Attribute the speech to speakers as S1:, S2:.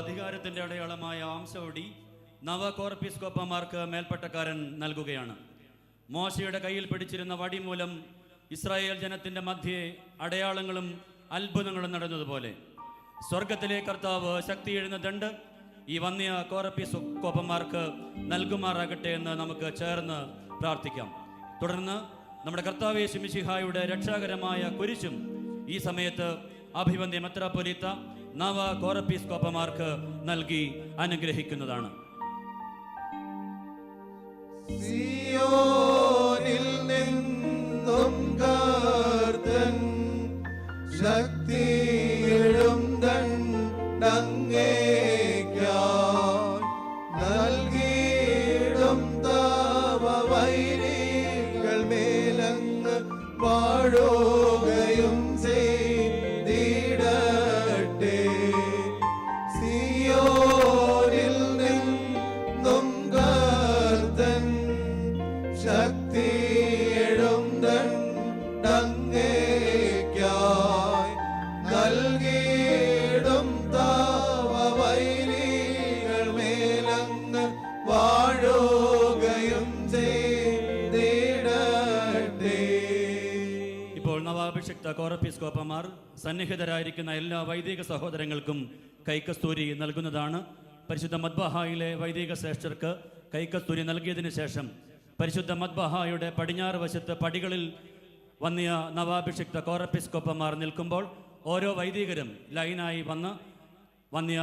S1: അധികാരത്തിന്റെ അടയാളമായ ആംസോടി നവകോർപ്പിസ്കോപ്പമാർക്ക് മേൽപ്പട്ടക്കാരൻ നൽകുകയാണ്. മോശയുടെ കയ്യിൽ പിടിച്ചിരുന്ന വടി മൂലം ഇസ്രായേൽ ജനത്തിന്റെ മധ്യേ അടയാളങ്ങളും അത്ഭുതങ്ങളും നടന്നതുപോലെ. സ്വർഗത്തിലെ കർത്താവ് ശക്തിയെഴുന്ന ദണ്ട് ഈ വന്യ കോറപ്പീസ് കോപ്പന്മാർക്ക് നൽകുമാറാകട്ടെ എന്ന് നമുക്ക് ചേർന്ന് പ്രാർത്ഥിക്കാം. തുടർന്ന് നമ്മുടെ കർത്താവ് ശിമിഷിഹായുടെ രക്ഷാകരമായ കുരിശും ഈ സമയത്ത് അഭിവന്ദ്യ മെത്രാപൊലീത്ത നവ കോറപ്പീസ്കോപ്പമാർക്ക് നൽകി അനുഗ്രഹിക്കുന്നതാണ്.
S2: ദണ്ടങ്ങേക്കായി നൽകിയിടും തവ വൈരികൾ മേലങ്ങ് വാഴുകയും
S1: കോറപ്പീസ്കോപ്പമാർ സന്നിഹിതരായിരിക്കുന്ന എല്ലാ വൈദിക സഹോദരങ്ങൾക്കും കൈക്കസ്തൂരി നൽകുന്നതാണ്. പരിശുദ്ധ മദ്ബഹായിലെ വൈദിക ശ്രേഷ്ഠർക്ക് കൈക്കസ്തൂരി നൽകിയതിനു ശേഷം പരിശുദ്ധ മദ്ബഹായുടെ പടിഞ്ഞാറ് വശത്ത് പടികളിൽ വന്നിയ നവാഭിഷിക്ത കോറപ്പിസ്കോപ്പന്മാർ നിൽക്കുമ്പോൾ ഓരോ വൈദികരും ലൈനായി വന്ന് വന്നിയ